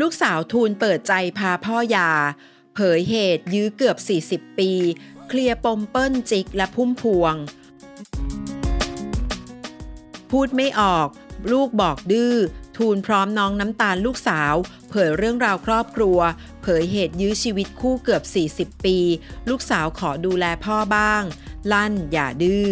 ลูกสาวทูลเปิดใจพาพ่อยา เผยเหตุยื้อเกือบ 40 ปี เคลียร์ปมเปิ้ลจิกและพุ่มพวง พูดไม่ออก ลูกบอกดื้อทูลพร้อมน้องน้ำตาลลูกสาว เผยเรื่องราวครอบครัว เผยเหตุยื้อชีวิตคู่เกือบ 40 ปี ลูกสาวขอดูแลพ่อบ้าง ลั่นอย่าดื้อ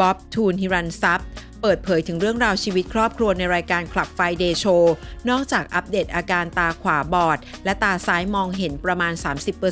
บ๊อบทูลฮิรันทรัพย์ เปิดเผยถึงเรื่องราวชีวิตครอบครัวในรายการคลับไฟเดย์โชว์นอกจากอัปเดตอาการตาขวาบอด และตาซ้ายมองเห็นประมาณ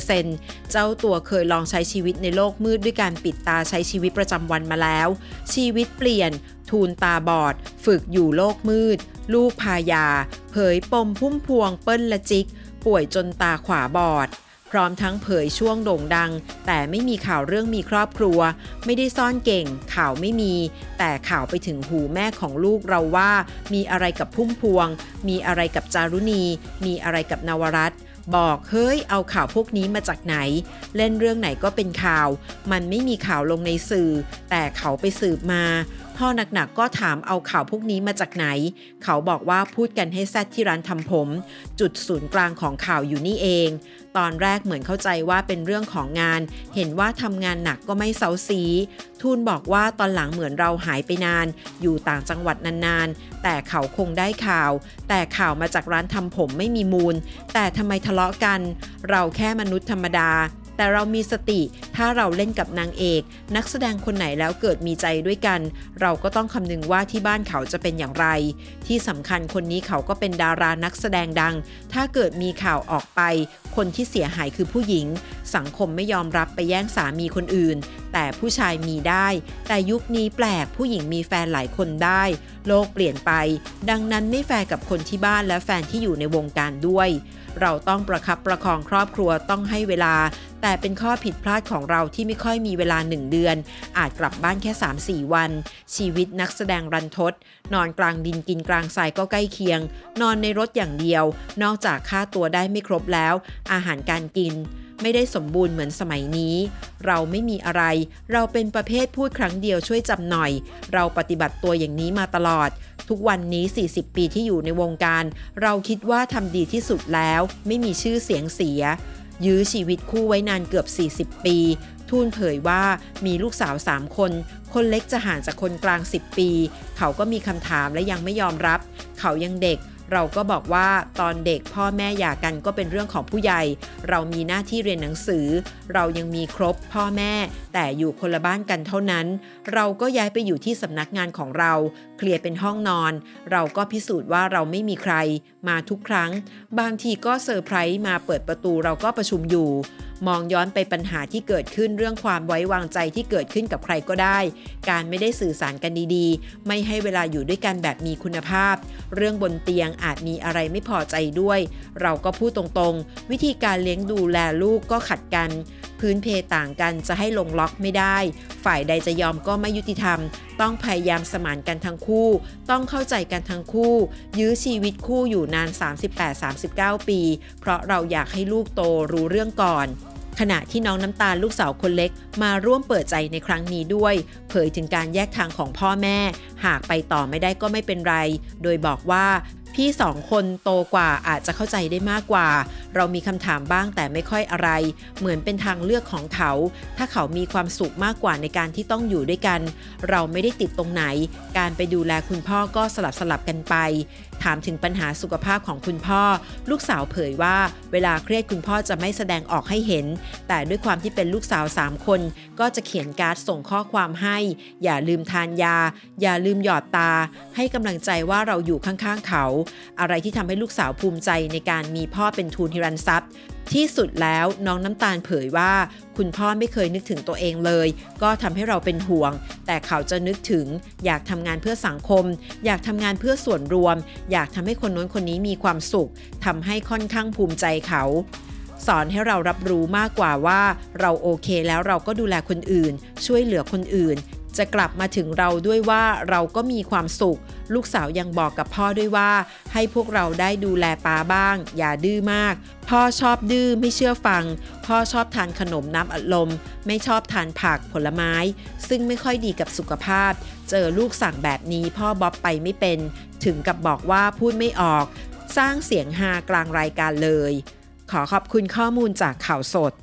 30%เจ้าตัวเคยลองใช้ชีวิตในโลกมืดด้วยการปิดตาใช้ชีวิตประจำวันมาแล้ว ชีวิตเปลี่ยน ทูลตาบอด ฝึกอยู่โลกมืด ลูกพายา เผยปมพุ่มพวงเปิ้ลละจิก ป่วยจนตาขวาบอด พร้อมทั้งเผยช่วงโด่งดัง แต่ไม่มีข่าวเรื่องมีครอบครัว ไม่ได้ซ่อนเก่ง ข่าวไม่มี แต่ข่าวไปถึงหูแม่ของลูกเราว่า มีอะไรกับพุ่มพวง มีอะไรกับจารุณี มีอะไรกับนวรัตน์บอกเฮ้ยเอาข่าวพวกนี้มาจากไหน เล่นเรื่องไหนก็เป็นข่าว มันไม่มีข่าวลงในสื่อ แต่เขาไปสืบมา พ่อหนักๆก็ถามเอาข่าวพวกนี้มาจากไหน เขาบอกว่าพูดกันให้แซดที่ร้านทำผม จุดศูนย์กลางของข่าวอยู่นี่เอง ตอนแรกเหมือนเข้าใจว่าเป็นเรื่องของงาน เห็นว่าทำงานหนักก็ไม่เซาซี ทูนบอกว่าตอนหลังเหมือนเราหายไปนาน อยู่ต่างจังหวัดนานๆ แต่เขาคงได้ข่าว แต่ข่าวมาจากร้านทำผมไม่มีมูล แต่ทำไมทะเลาะกัน เราแค่มนุษย์ธรรมดา แต่เรามีสติ ถ้าเราเล่นกับนางเอก นักแสดงคนไหนแล้วเกิดมีใจด้วยกัน เราก็ต้องคำนึงว่าที่บ้านเขาจะเป็นอย่างไร ที่สำคัญคนนี้เขาก็เป็นดารานักแสดงดัง ถ้าเกิดมีข่าวออกไป คนที่เสียหายคือผู้หญิง สังคมไม่ยอมรับไปแย่งสามีคนอื่น แต่ผู้ชายมีได้ แต่ยุคนี้แปลกผู้หญิงมีแฟนหลายคนได้ โลกเปลี่ยนไป ดังนั้นไม่แฟร์กับคนที่บ้านและแฟนที่อยู่ในวงการด้วย เราต้องประคับประคองครอบครัวต้องให้เวลา แต่เป็นข้อผิดพลาดของเราที่ไม่ค่อยมีเวลา 1 เดือน อาจกลับบ้านแค่ 3-4 วัน ชีวิตนักแสดงรันทด นอนกลางดินกินกลางทรายก็ใกล้เคียง นอนในรถอย่างเดียว นอกจากค่าตัวได้ไม่ครบแล้ว อาหารการกินไม่ได้สมบูรณ์เหมือนสมัยนี้ เราไม่มีอะไร เราเป็นประเภทพูดครั้งเดียวช่วยจำหน่อย เราปฏิบัติตัวอย่างนี้มาตลอด ทุกวันนี้ 40 ปีที่อยู่ในวงการ เราคิดว่าทำดีที่สุดแล้ว ไม่มีชื่อเสียงเสีย ยื้อชีวิตคู่ไว้นานเกือบ 40 ปี ทูนเผยว่ามีลูกสาว 3 คน คนเล็กจะห่างจากคนกลาง 10 ปี เขาก็มีคำถามและยังไม่ยอมรับ เขายังเด็ก เราก็บอกว่าตอนเด็กพ่อแม่หย่ากันก็เป็นเรื่องของผู้ใหญ่ เรามีหน้าที่เรียนหนังสือ เรายังมีครบพ่อแม่ แต่อยู่คนละบ้านกันเท่านั้น เราก็ย้ายไปอยู่ที่สำนักงานของเรา เคลียร์เป็นห้องนอน เราก็พิสูจน์ว่าเราไม่มีใคร มาทุกครั้ง บางทีก็เซอร์ไพรส์มาเปิดประตูเราก็ประชุมอยู่ มองย้อนไปปัญหาที่เกิดขึ้นเรื่องความไว้วางใจที่เกิดขึ้นกับใครก็ได้ การไม่ได้สื่อสารกันดีๆ ไม่ให้เวลาอยู่ด้วยกันแบบมีคุณภาพ เรื่องบนเตียงอาจมีอะไรไม่พอใจด้วย เราก็พูดตรงๆ วิธีการเลี้ยงดูแลลูกก็ขัดกัน พื้นเพต่างกันจะให้ลงล็อกไม่ได้ ฝ่ายใดจะยอมก็ไม่ยุติธรรม ต้องพยายามสมานกันทั้งคู่ ต้องเข้าใจกันทั้งคู่ ยื้อชีวิตคู่อยู่นาน 38-39 ปี เพราะเราอยากให้ลูกโตรู้เรื่องก่อนขณะที่น้องน้ำตาลลูกสาวคนเล็กมาร่วมเปิดใจในครั้งนี้ด้วย เผยถึงการแยกทางของพ่อแม่ หากไปต่อไม่ได้ก็ไม่เป็นไร โดยบอกว่า พี่สองคนโตกว่าอาจจะเข้าใจได้มากกว่า เรามีคำถามบ้างแต่ไม่ค่อยอะไร เหมือนเป็นทางเลือกของเขา ถ้าเขามีความสุขมากกว่าในการที่ต้องอยู่ด้วยกัน เราไม่ได้ติดตรงไหน การไปดูแลคุณพ่อก็สลับสลับกันไปถามถึงปัญหาสุขภาพของคุณพ่อ ลูกสาวเผยว่า เวลาเครียดคุณพ่อจะไม่แสดงออกให้เห็น แต่ด้วยความที่เป็นลูกสาว 3 คน ก็จะเขียนการ์ดส่งข้อความให้ อย่าลืมทานยา อย่าลืมหยอดตา ให้กำลังใจว่าเราอยู่ข้างๆเขา อะไรที่ทำให้ลูกสาวภูมิใจในการมีพ่อเป็นทูนฮิรันทรัพย์ที่สุดแล้วน้องน้ำตาลเผยว่า คุณพ่อไม่เคยนึกถึงตัวเองเลย ก็ทำให้เราเป็นห่วง แต่เขาจะนึกถึง อยากทำงานเพื่อสังคม อยากทำงานเพื่อส่วนรวมอยากทำให้คนโน้นคนนี้มีความสุขทำให้ค่อนข้างภูมิใจเขา สอนให้เรารับรู้มากกว่าว่า เราโอเคแล้วเราก็ดูแลคนอื่น ช่วยเหลือคนอื่น จะกลับมาถึงเราด้วยว่าเราก็มีความสุข ลูกสาวยังบอกกับพ่อด้วยว่า ให้พวกเราได้ดูแลป้าบ้าง อย่าดื้อมาก พ่อชอบดื้อไม่เชื่อฟัง พ่อชอบทานขนมน้ำอัดลม ไม่ชอบทานผักผลไม้ ซึ่งไม่ค่อยดีกับสุขภาพ เจอลูกสั่งแบบนี้พ่อบ๊อบไปไม่เป็น ถึงกับบอกว่าพูดไม่ออก สร้างเสียงฮากลางรายการเลย ขอขอบคุณข้อมูลจากข่าวสด